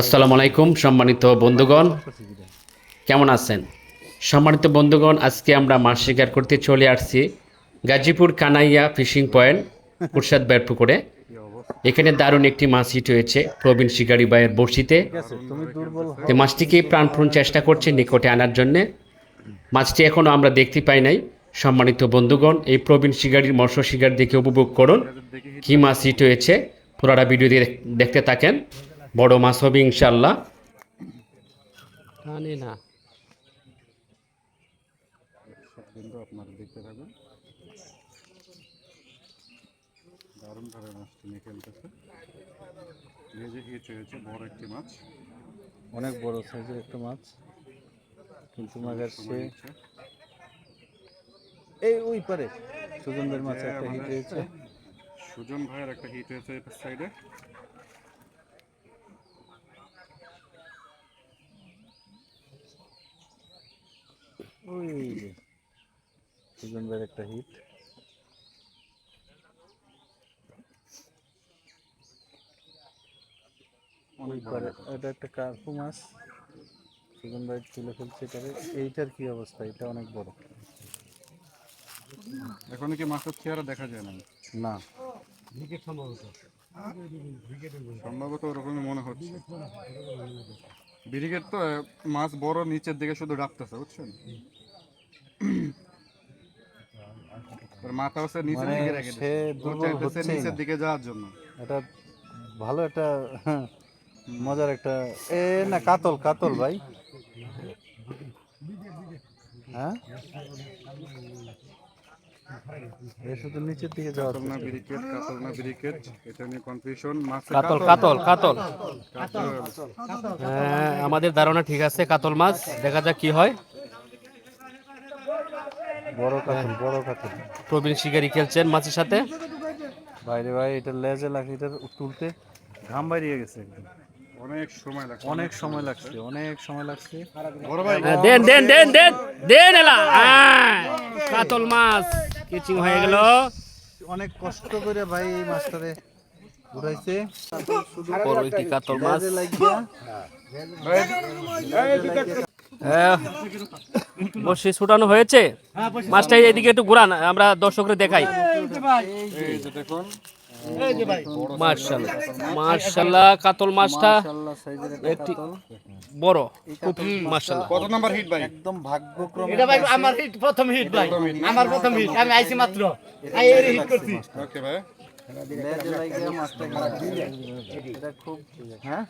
আসসালামু আলাইকুম সম্মানিত বন্ধুগণ। কেমন আছেন? সম্মানিত বন্ধুগণ আজকে আমরা মাছ শিকার করতে চলে আসছি গাজীপুর কানাইয়া ফিশিং পয়েন্ট বের পুকুরে এখানে দারুণ একটি মাছ হিট হয়েছে প্রবীণ শিকারী ভাইয়ের বড়শিতে। মাছটিকে প্রাণপূর্ণ চেষ্টা করছে নিকটে আনার জন্যে। মাছটি এখনও আমরা দেখতে পাই নাই। সম্মানিত বন্ধুগণ এই প্রবীণ শিকারীর মৎস্য শিকার দেখে উপভোগ করুন। কি মাছ হিট হয়েছে পুরাটা ভিডিও দিয়ে দেখতে থাকেন। বড় মাছ হবে ইনশাল্লাহ জানি না কিন্তু আপনারা দেখতে থাকুন দারুণভাবে মাছটি নিয়ে খেলতেছে ভেজে হিট হয়েছে বড় একটি মাছ অনেক বড় সাইজের একটা মাছ। কিন্তু মাগার সে নিচ্ছে। এই ওই পারে। সুজনদের মাছে একটা হিট হয়েছে। সুজন ভাইয়ের একটা হিট হয়েছে সাইডে ওই যে সুজনদের একটা হিট পারে এটা একটা কার্পু মাছ। তুলে ফেলছে এটারে এইটার কি অবস্থা? এটা অনেক বড়। এখন কি মাছের চেহারা দেখা যায় না না। সম্ভবত ওরকমই মনে হচ্ছে। ব্রিগেড তো মাছ বড় নিচের দিকে শুধু ডাকতেছে বুঝছেন? মাথা হচ্ছে নিচের মানে দিকে রেখে সে দুর্বল নিচের দিকে যাওয়ার জন্য। এটা ভালো একটা মজার একটা এ না কাতল কাতল ভাই। হ্যাঁ? এ শুধু নিচের দিকে যাওয়া কাতল না ব্রিকেট কাতল না ব্রিকেট এটা নিয়ে কনফিউশন মাছ কাতল। কাতল কাতল। কাতল। হ্যাঁ, আমাদের ধারণা ঠিক আছে কাতল মাছ দেখা যাক কি হয়। বড় কাতল বড় কাতল। প্রবীণ শিকারী খেলছেন মাছের সাথে? বাইরে ভাই এটা লেজে লাগে এটা তুলতে ঘাম বাইরিয়ে গেছে একদম। অনেক সময় লাগছে। অনেক সময় লাগছে অনেক সময় লাগছে। বড় ভাই দেন দেন দেন দেন দেন এলা কাতল মাছ কিচিং হয়ে গেল। অনেক কষ্ট করে ভাই এই মাছটারে ঘুরাইছে। কাতল মাছ। লাগিয়া। হ্যাঁ, বসে ছুটানো হয়েছে। মাছটা এইদিকে একটু ঘুরান আমরা দর্শকরা দেখাই। এই মার্শাল্লাহ মার্শাল্লাহ কাতল মাছটা। একটি বড় খুব মার্শাল্লাহ কত নাম্বার হিট ভাই? একদম ভাগ্যক্রমে এটা ভাই আমার হিট প্রথম হিট ভাই। আমার প্রথম হিট আমি আইছি মাত্র। আই এর হিট করছি ওকে ভাই লেজে লাগিয়া মাছটা এটা খুব হ্যাঁ